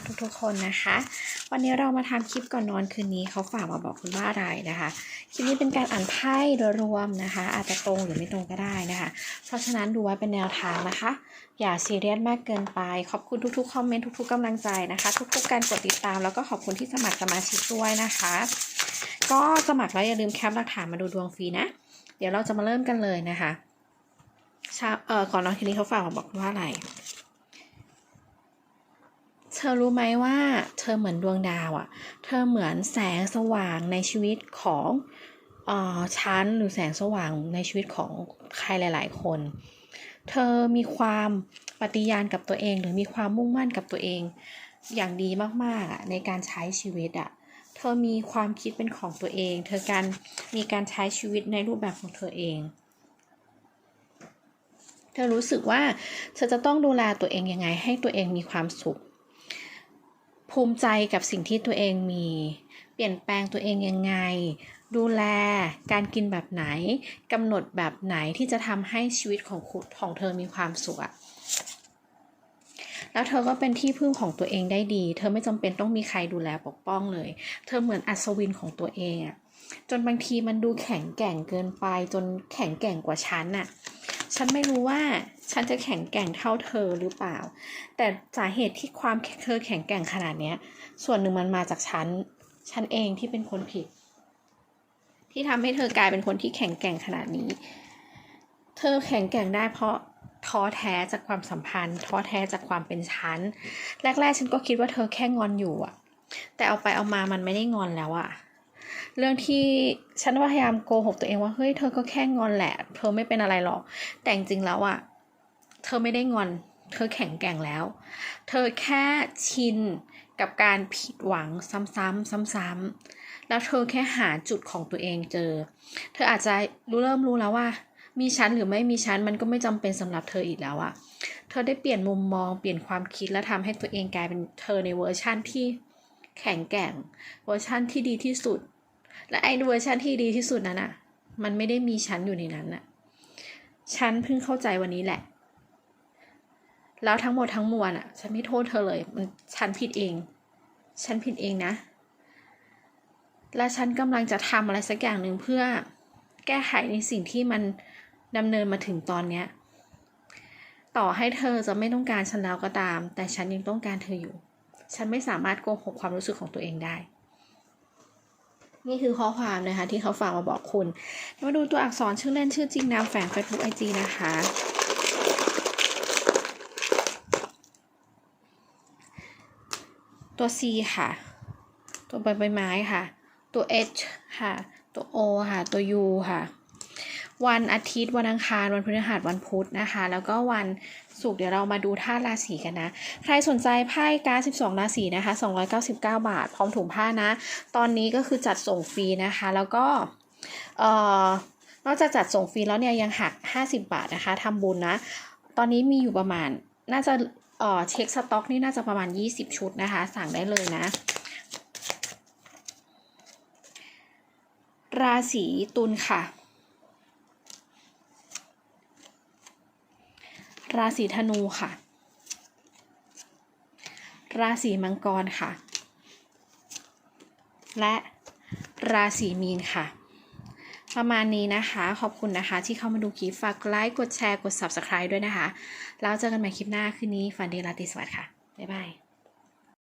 กทุกๆ คนนะคะ วันนี้เรามาทำคลิปก่อนนอนคืนนี้เขาฝากมาบอกคุณว่าอะไรนะคะ คลิปนี้เป็นการอ่านไพ่โดยรวมนะคะ อาจจะตรงหรือไม่ตรงก็ได้นะคะ เพราะฉะนั้นดูไว้เป็นแนวทางนะคะ อย่าซีเรียสมากเกินไป ขอบคุณทุกๆ คอมเมนต์ทุกๆกำลังใจนะคะ ทุกๆ การกดติดตาม แล้วก็ขอบคุณที่สมัครสมาชิกด้วยนะคะ ก็สมัครแล้วอย่าลืมแคปหลักฐานมาดูดวงฟรีนะ เดี๋ยวเราจะมาเริ่มกันเลยนะคะเช้าเออก่อนนอนคืนนี้เขาฝากมาบอกว่าอะไร ธอรู้ไหมว่า เธอเหมือนดวงดาวอะ่ะ เธอเหมือนแสงสว่างในชีวิตของออฉันหรือแสงสว่างในชีวิตของใครหลาย ๆ คน เธอมีความปฏิญาณกับตัวเอง หรือมีความมุ่งมั่นกับตัวเอง อย่างดีมากๆอะในการใช้ชีวิตอะ เธอมีความคิดเป็นของตัวเอง เธอการมีการใช้ชีวิตในรูปแบบของเธอเองเธอรู้สึกว่าเธอจะต้องดูแลตัวเองยังไงให้ตัวเองมีความสุข ภูมิใจกับสิ่งที่ตัวเองมี เปลี่ยนแปลงตัวเองยังไง ดูแลการกินแบบไหนกำหนดแบบไหนที่จะทำให้ชีวิตของคุณของเธอมีความสุขแล้วเธอก็เป็นที่พึ่งของตัวเองได้ดี เธอไม่จำเป็นต้องมีใครดูแลปกป้องเลย เธอเหมือนอัศวินของตัวเองอะจนบางทีมันดูแข็งแกร่งเกินไปจนแข็งแกร่งกว่าฉันน่ะ ฉันไม่รู้ว่าฉันจะแข็งแกร่งเท่าเธอหรือเปล่า แต่สาเหตุที่ความเธอแข็งแกร่งขนาดเนี้ย ส่วนหนึ่งมันมาจากฉัน ฉันเองที่เป็นคนผิด ที่ทำให้เธอกลายเป็นคนที่แข็งแกร่งขนาดนี้ เธอแข็งแกร่งได้เพราะท้อแท้จากความสัมพันธ์ ท้อแท้จากความเป็นฉัน แรกๆ ฉันก็คิดว่าเธอแค่งอนอยู่อะแต่เอาไปเอามามันไม่ได้งอนแล้วอะ เรื่องที่ฉันพยายามโกหกตัวเองว่าเฮ้ยเธอก็แค่งอนแหละ เธอไม่เป็นอะไรหรอก แต่จริงแล้วอะเธอไม่ได้งอน เธอแข็งแกร่งแล้ว เธอแค่ชินกับการผิดหวังซ้ำๆซ้ำๆแล้วเธอแค่หาจุดของตัวเองเจอ เธออาจจะรู้เริ่มรู้แล้วว่า มีฉันหรือไม่มีฉันมันก็ไม่จำเป็นสำหรับเธออีกแล้วอะเธอได้เปลี่ยนมุมมองเปลี่ยนความคิดและทำให้ตัวเองกลายเป็นเธอในเวอร์ชั่นที่แข็งแกร่ง เวอร์ชั่นที่ดีที่สุด และไอ้เวอร์ชันที่ดีที่สุดนั้นอะมันไม่ได้มีฉันอยู่ในนั้นอะฉันเพิ่งเข้าใจวันนี้แหละ แล้วทั้งหมดทั้งมวลอะฉันไม่โทษเธอเลย มันฉันผิดเอง ฉันผิดเองนะ และฉันกำลังจะทำอะไรสักอย่างหนึ่งเพื่อแก้ไขในสิ่งที่มันดำเนินมาถึงตอนเนี้ยต่อให้เธอจะไม่ต้องการฉันแล้วก็ตาม แต่ฉันยังต้องการเธออยู่ ฉันไม่สามารถโกหกความรู้สึกของตัวเองได้ นี่คือข้อความนะคะที่เขาฝากมาบอกคุณ มาดูตัวอักษรชื่อเล่นชื่อจริงนามแฝง Facebook IG นะคะ ตัว C ค่ะ ตัวใบใบไม้ค่ะ ตัว H ค่ะ ตัว O ค่ะ ตัว U ค่ะ วันอาทิตย์วันอังคารวันพฤหัสวันพุธนะคะ แล้วก็วันศุกร์เดี๋ยวเรามาดูธาตุราศีกันนะ ใครสนใจไพ่การ์ด12 ราศีนะคะ 299 บาท พร้อมถุงผ้านะ ตอนนี้ก็คือจัดส่งฟรีนะคะ แล้วก็เอ่อนอกจากจัดส่งฟรีแล้วเนี่ยยังหัก 50 บาทนะคะทำบุญนะ ตอนนี้มีอยู่ประมาณน่าจะเอ่อเช็คสต็อกนี่น่าจะประมาณ 20 ชุดนะคะ สั่งได้เลยนะราศีตุลค่ะ ราศีธนูค่ะ ราศีมังกรค่ะ และราศีมีนค่ะ ประมาณนี้นะคะ ขอบคุณนะคะ ที่เข้ามาดูคลิปฝากไลค์ กดแชร์ กด Subscribe ด้วยนะคะ แล้วเจอกันใหม่คลิปหน้าคืนนี้ ฝันดีราตรีสวัสดิ์ค่ะ บ๊ายบาย